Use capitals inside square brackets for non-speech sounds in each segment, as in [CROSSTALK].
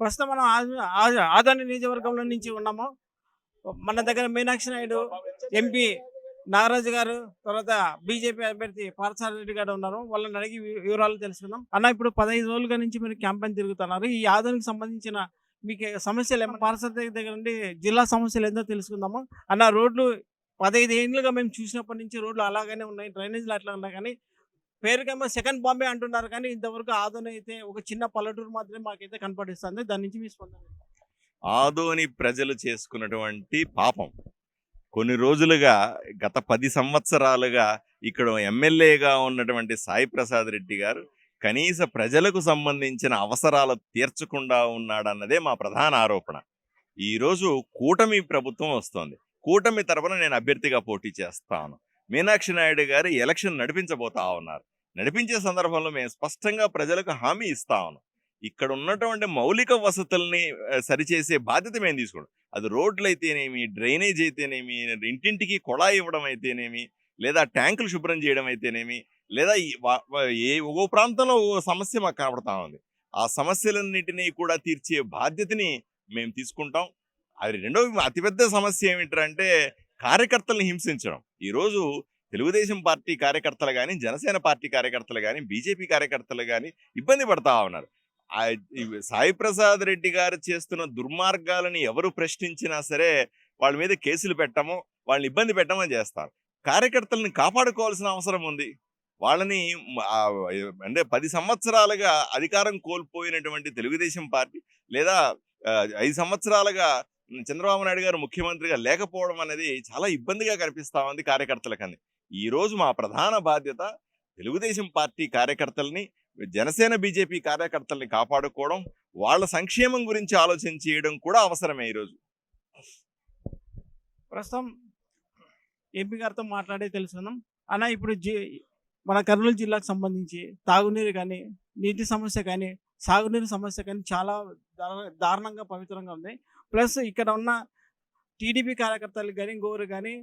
ప్రస్తుతం మనం ఆ- ఆదాని నియోజకవర్గంలో నుంచి ఉన్నాము. మన దగ్గర మీనాక్షి నాయుడు ఎంపీ నాగరాజు గారు తర్వాత బీజేపీ అభ్యర్థి పార్థసారథి రెడ్డి గారు ఉన్నారు. వాళ్ళని అడిగి వివరాలు తెలుసుకుందాం. అన్న ఇప్పుడు పదహైదు రోజులుగా నుంచి మీరు క్యాంపెయిన్ తిరుగుతున్నారు. ఈ ఆదానికి సంబంధించిన మీకు సమస్యలు ఏమో పార్థసారథి దగ్గర నుండి జిల్లా సమస్యలు ఏందో తెలుసుకుందాము. అన్న రోడ్లు పదహైదు ఏళ్ళుగా మేము చూసినప్పటి నుంచి రోడ్లు అలాగనే ఉన్నాయి. డ్రైనేజీలు అట్లా ఉన్నాయి కానీ పేరుకేమో సెకండ్ బాంబే అంటున్నారు కానీ ఇంతవరకు ఆదోని అయితే ఒక చిన్న పల్లెటూరు మాత్రమే మాకైతే కనపడిస్తుంది. దాని నుంచి మీ స్పందన ఆదోని ప్రజలు చేసుకున్నటువంటి పాపం. కొన్ని రోజులుగా గత పది సంవత్సరాలుగా ఇక్కడ ఎమ్మెల్యేగా ఉన్నటువంటి సాయి ప్రసాద్ రెడ్డి గారు కనీస ప్రజలకు సంబంధించిన అవసరాలు తీర్చకుండా ఉన్నాడన్నదే మా ప్రధాన ఆరోపణ. ఈరోజు కూటమి ప్రభుత్వం వస్తోంది. కూటమి తరపున నేను అభ్యర్థిగా పోటీ చేస్తాను. మీనాక్షి నాయుడు గారు ఎలక్షన్ నడిపించబోతా ఉన్నారు. నడిపించే సందర్భంలో మేము స్పష్టంగా ప్రజలకు హామీ ఇస్తా ఉన్నాం ఇక్కడ ఉన్నటువంటి మౌలిక వసతుల్ని సరిచేసే బాధ్యత మేము తీసుకోవడం అది రోడ్లు అయితేనేమి డ్రైనేజ్ అయితేనేమి ఇంటింటికి కొళాయి ఇవ్వడం అయితేనేమి లేదా ట్యాంకులు శుభ్రం చేయడం అయితేనేమి లేదా ఏ ఒక్కో ప్రాంతంలో ఓ సమస్య మాకు కనబడతా ఉంది. ఆ సమస్యలన్నింటినీ కూడా తీర్చే బాధ్యతని మేము తీసుకుంటాం. అది రెండో అతిపెద్ద సమస్య ఏమిటంటే కార్యకర్తలను హింసించడం. ఈరోజు తెలుగుదేశం పార్టీ కార్యకర్తలు కానీ జనసేన పార్టీ కార్యకర్తలు కానీ బీజేపీ కార్యకర్తలు కానీ ఇబ్బంది పడతా ఉన్నారు. సాయి ప్రసాద్ రెడ్డి గారు చేస్తున్న దుర్మార్గాలని ఎవరు ప్రశ్నించినా సరే వాళ్ళ మీద కేసులు పెట్టమో వాళ్ళని ఇబ్బంది పెట్టమని చేస్తారు. కార్యకర్తలను కాపాడుకోవాల్సిన అవసరం ఉంది. వాళ్ళని అంటే పది సంవత్సరాలుగా అధికారం కోల్పోయినటువంటి తెలుగుదేశం పార్టీ లేదా ఐదు సంవత్సరాలుగా చంద్రబాబు నాయుడు గారు ముఖ్యమంత్రిగా లేకపోవడం అనేది చాలా ఇబ్బందిగా కనిపిస్తా ఉంది కార్యకర్తలకని. ఈరోజు మా ప్రధాన బాధ్యత తెలుగుదేశం పార్టీ కార్యకర్తల్ని జనసేన బీజేపీ కార్యకర్తల్ని కాపాడుకోవడం వాళ్ళ సంక్షేమం గురించి ఆలోచన చేయడం కూడా అవసరమే ఈరోజు ప్రస్తుతం ఎంపీ గారితో మాట్లాడే తెలుసుకుందాం. అన్న ఇప్పుడు జి మన కర్నూలు జిల్లాకు సంబంధించి తాగునీరు కానీ నీటి సమస్య కానీ సాగునీరు సమస్య కానీ చాలా దారుణంగా పవిత్రంగా ఉంది. ప్లస్ ఇక్కడ ఉన్న టీడీపీ కార్యకర్తలు కానీ గోరు కానీ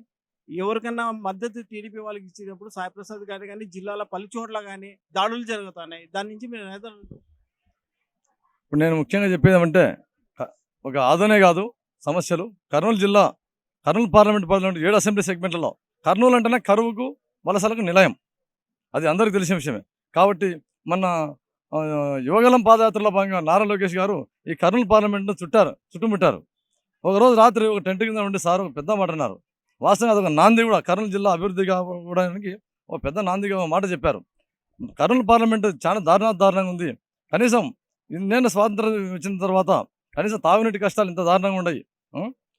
ఎవరికన్నా మద్దతు టీడీపీ వాళ్ళకి ఇచ్చేటప్పుడు సాయి ప్రసాద్ గారు కానీ జిల్లాలో పలు చోట్ల కానీ దాడులు జరుగుతున్నాయి. దాని నుంచి మీరు ఇప్పుడు నేను ముఖ్యంగా చెప్పేది ఏమంటే ఒక ఆదనే కాదు సమస్యలు. కర్నూలు జిల్లా కర్నూలు పార్లమెంట్ పార్లమెంట్ ఏడు అసెంబ్లీ సెగ్మెంట్లలో కర్నూలు అంటేనే కరువుకు వలసలకు నిలయం. అది అందరికీ తెలిసిన విషయమే. కాబట్టి మన ఆ, యువగలం పాదయాత్రలో భాగంగా నారా లోకేష్ గారు ఈ కర్నూలు పార్లమెంట్ను చుట్టారు చుట్టుముట్టారు. ఒకరోజు రాత్రి ఒక టెంట్ కింద ఉండి సార్ పెద్ద మాట అన్నారు. వాస్తవంగా అదొక నాంది కూడా కర్నూలు జిల్లా అభివృద్ధి కావడానికి ఒక పెద్ద నాందిగా మాట చెప్పారు. కర్నూలు పార్లమెంట్ చాలా దారుణ దారుణంగా ఉంది. కనీసం నేను స్వాతంత్రం వచ్చిన తర్వాత కనీసం తాగునీటి కష్టాలు ఇంత దారుణంగా ఉన్నాయి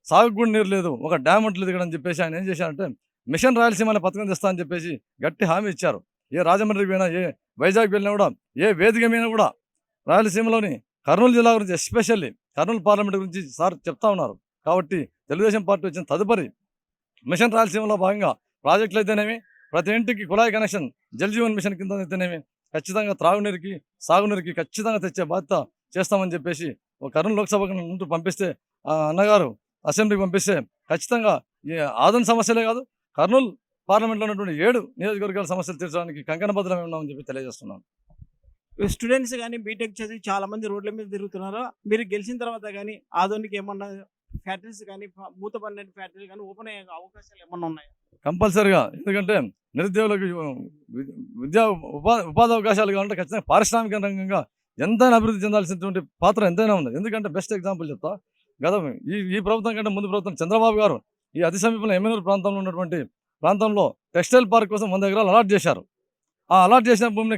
సాగుకు కూడా నీరు లేదు. ఒక డ్యామ్ ఉంటుంది ఇక్కడ అని చెప్పేసి ఆయన ఏం చేశారంటే మిషన్ రాయలసీమ అనే పథకం తెస్తా అని చెప్పేసి గట్టి హామీ ఇచ్చారు. ఏ రాజమండ్రికి పోయినా ఏ వైజాగ్ వెళ్ళినా కూడా ఏ వేదిక మీద కూడా రాయలసీమలోని కర్నూలు జిల్లా గురించి ఎస్పెషల్లీ కర్నూలు పార్లమెంట్ గురించి సార్ చెప్తా ఉన్నారు. కాబట్టి తెలుగుదేశం పార్టీ వచ్చిన తదుపరి మిషన్ రాయలసీమలో భాగంగా ప్రాజెక్టులు అయితేనేమి ప్రతి ఇంటికి కుళాయి కనెక్షన్ జల్ జీవన్ మిషన్ కింద అయితేనేమి ఖచ్చితంగా త్రాగునీరుకి సాగునీరుకి ఖచ్చితంగా తెచ్చే బాధ్యత చేస్తామని చెప్పేసి ఒక కర్నూలు లోక్సభకు ముందు పంపిస్తే ఆ అన్నగారు అసెంబ్లీకి పంపిస్తే ఖచ్చితంగా ఈ ఆదరణ సమస్యలే కాదు కర్నూలు పార్లమెంట్లో ఉన్నటువంటి ఏడు నియోజకవర్గాల సమస్యలు తీర్చడానికి కంకణబద్ధమే ఉన్నామని చెప్పి తెలియజేస్తున్నాను. స్టూడెంట్స్ కానీ బీటెక్ చదివి చాలా మంది రోడ్ల మీద తిరుగుతున్నారు. మీరు గెలిచిన తర్వాత కానీ ఆధునిక ఏమన్నా ఫ్యాక్టరీస్ కానీ మూతపడిన ఫ్యాక్టరీలు కానీ ఓపెన్ అయ్యే అవకాశాలు ఏమన్నా ఉన్నాయా? కంపల్సరిగా. ఎందుకంటే నిరుద్యోగులకు విద్యా ఉపాధి ఉపాధి అవకాశాలు కావాలంటే ఖచ్చితంగా పారిశ్రామిక రంగంగా ఎంతైనా అభివృద్ధి చెందాల్సినటువంటి పాత్ర ఎంతైనా ఉంది ఎందుకంటే బెస్ట్ ఎగ్జాంపుల్ చెప్తా. గత ఈ ఈ ప్రభుత్వం కంటే ముందు ప్రభుత్వం చంద్రబాబు గారు ఈ అతి సమీపంలో ఎమ్మెనూరు ప్రాంతంలో ఉన్నటువంటి ప్రాంతంలో టెక్స్టైల్ పార్క్ కోసం వంద ఎకరాలు అలాట్ చేశారు. ఆ అలాట్ చేసిన భూమిని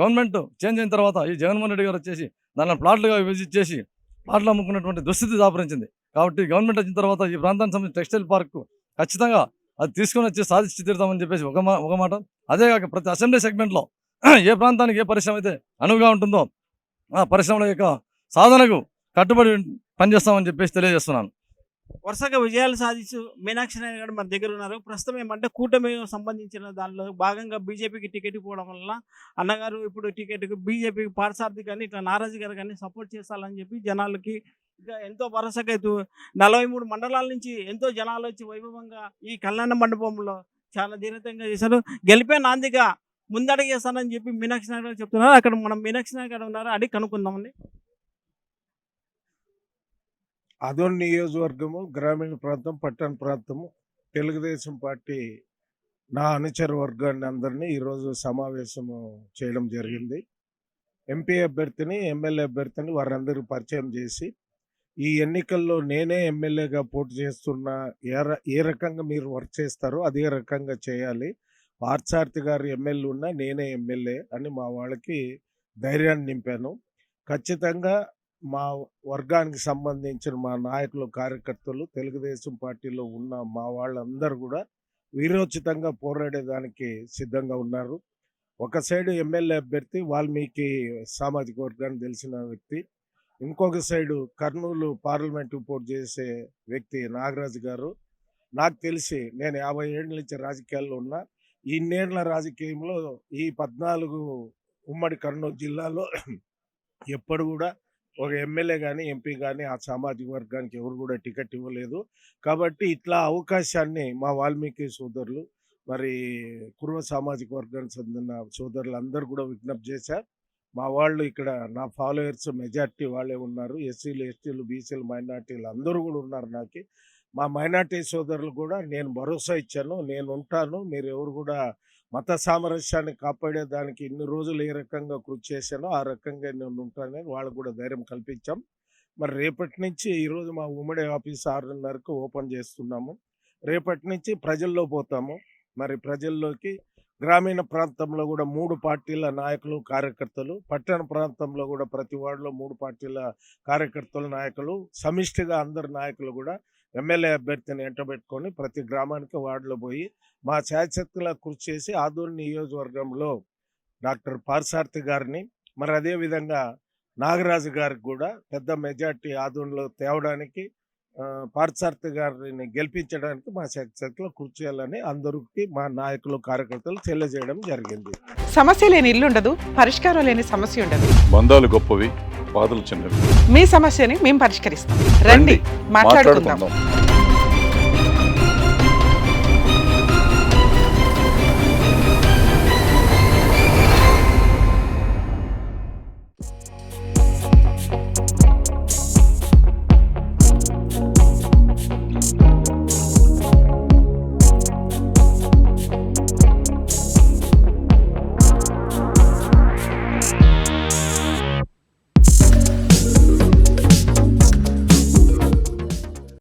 గవర్నమెంట్ చేంజ్ అయిన తర్వాత ఈ జగన్మోహన్ రెడ్డి గారు వచ్చేసి దాన్ని ప్లాట్లుగా విజిట్ చేసి ప్లాట్లు అమ్ముకున్నటువంటి దుస్థితి దాపరించింది. కాబట్టి గవర్నమెంట్ వచ్చిన తర్వాత ఈ ప్రాంతానికి సంబంధించి టెక్స్టైల్ పార్క్ ఖచ్చితంగా అది తీసుకొని వచ్చి సాధించి తీరుతామని చెప్పేసి ఒక మా ఒక మాట. అదే కాక ప్రతి అసెంబ్లీ సెగ్మెంట్లో [CLEARS THROAT] ఏ ప్రాంతానికి ఏ పరిశ్రమ అయితే అనువుగా ఉంటుందో ఆ పరిశ్రమల యొక్క సాధనకు కట్టుబడి పనిచేస్తామని చెప్పేసి తెలియజేస్తున్నాను. వరుసగా విజయాలు సాధించు మీనాక్షి నాయుడు గారు మన దగ్గర ఉన్నారు. ప్రస్తుతం ఏమంటే కూటమి సంబంధించిన దానిలో భాగంగా బీజేపీకి టికెట్ పోవడం వల్ల అన్నగారు ఇప్పుడు టికెట్కి బీజేపీకి పారసార్థి కానీ ఇట్లా నారాజు గారు కానీ సపోర్ట్ చేస్తారని చెప్పి జనాలకి ఎంతో భరోసాగా నలభై మూడు మండలాల నుంచి ఎంతో జనాలు వచ్చి వైభవంగా ఈ కళ్యాణ మండపంలో చాలా దీనితంగా చేశారు. గెలిపే నాందిగా ముందడగేస్తానని చెప్పి మీనాక్షి నాయుడు గారు చెప్తున్నారు. అక్కడ మనం మీనాక్షి నాయుడు గారు ఉన్నారు? అడిగి కనుక్కుందామండి. అదోని నియోజకవర్గము గ్రామీణ ప్రాంతం పట్టణ ప్రాంతము తెలుగుదేశం పార్టీ నా అనుచర వర్గాన్ని అందరినీ ఈరోజు సమావేశము చేయడం జరిగింది. ఎంపీ అభ్యర్థిని ఎమ్మెల్యే అభ్యర్థిని వారందరూ పరిచయం చేసి ఈ ఎన్నికల్లో నేనే ఎమ్మెల్యేగా పోటీ చేస్తున్నా ఏ ర- ఏ రకంగా మీరు వర్క్ చేస్తారో అదే రకంగా చేయాలి. పార్థసారథి గారు ఎమ్మెల్యే ఉన్నా నేనే ఎమ్మెల్యే అని మా వాళ్ళకి ధైర్యాన్ని నింపాను. ఖచ్చితంగా మా వర్గానికి సంబంధించిన మా నాయకులు కార్యకర్తలు తెలుగుదేశం పార్టీలో ఉన్న మా వాళ్ళందరూ కూడా వీరోచితంగా పోరాడేదానికి సిద్ధంగా ఉన్నారు. ఒక సైడ్ ఎమ్మెల్యే అభ్యర్థి వాల్మీకి సామాజిక వర్గానికి తెలిసిన వ్యక్తి ఇంకొక సైడు కర్నూలు పార్లమెంట్ పోటీ చేసే వ్యక్తి నాగరాజు గారు. నాకు తెలిసి నేను యాభై ఏళ్ళ నుంచి రాజకీయాల్లో ఉన్నా ఇన్నేళ్ళ రాజకీయంలో ఈ పద్నాలుగు ఉమ్మడి కర్నూలు జిల్లాలో [CLEARS THROAT] ఎప్పుడు కూడా ఒక ఎమ్మెల్యే కానీ ఎంపీ కానీ ఆ సామాజిక వర్గానికి ఎవరు కూడా టికెట్ ఇవ్వలేదు. కాబట్టి ఇట్లా అవకాశాన్ని మా వాల్మీకి సోదరులు మరి కుర్వ సామాజిక వర్గానికి చెందిన సోదరులు అందరూ కూడా విజ్ఞప్తి చేశారు. మా వాళ్ళు ఇక్కడ నా ఫాలోయర్స్ మెజార్టీ వాళ్ళే ఉన్నారు. ఎస్సీలు ఎస్టీలు బీసీలు మైనార్టీలు అందరూ కూడా ఉన్నారు నాకు. మా మైనార్టీ సోదరులు కూడా నేను భరోసా ఇచ్చాను. నేను ఉంటాను. మీరు ఎవరు కూడా మత సామరస్యాన్ని కాపాడేదానికి ఇన్ని రోజులు ఏ రకంగా కృషి చేశానో ఆ రకంగా నేను ఉంటానని వాళ్ళకు కూడా ధైర్యం కల్పించాం. మరి రేపటి నుంచి ఈరోజు మా ఉమ్మడి ఆఫీస్ ఆరున్నరకు ఓపెన్ చేస్తున్నాము. రేపటి నుంచి ప్రజల్లో పోతాము. మరి ప్రజల్లోకి గ్రామీణ ప్రాంతంలో కూడా మూడు పార్టీల నాయకులు కార్యకర్తలు. పట్టణ ప్రాంతంలో కూడా ప్రతి వార్డులో మూడు పార్టీల కార్యకర్తలు నాయకులు. సమిష్టిగా అందరు నాయకులు కూడా ఎమ్మెల్యే అభ్యర్థిని ఎంటబెట్టుకొని ప్రతి గ్రామానికి వార్డులో పోయి మా శాశ్వతలా కృషి చేసి ఆదూరు నియోజకవర్గంలో డాక్టర్ పార్సార్థి గారిని మరి అదే విధంగా నాగరాజు గారికి కూడా పెద్ద మెజార్టీ ఆదూరులో తేవడానికి ఆ, పార్సార్థి గారిని గెలిపించడానికి మా శాశ్వతలో కృషి చేయాలని అందరికీ మా నాయకులు కార్యకర్తలు తెలియజేయడం జరిగింది. సమస్య లేని ఇల్లు ఉండదు పరిష్కారం లేని సమస్య ఉండదు. బంధాలు గొప్పవి బాధలు చిన్నవి. మీ సమస్యని మేము పరిష్కరిస్తాం. రండి మాట్లాడుకుందాం.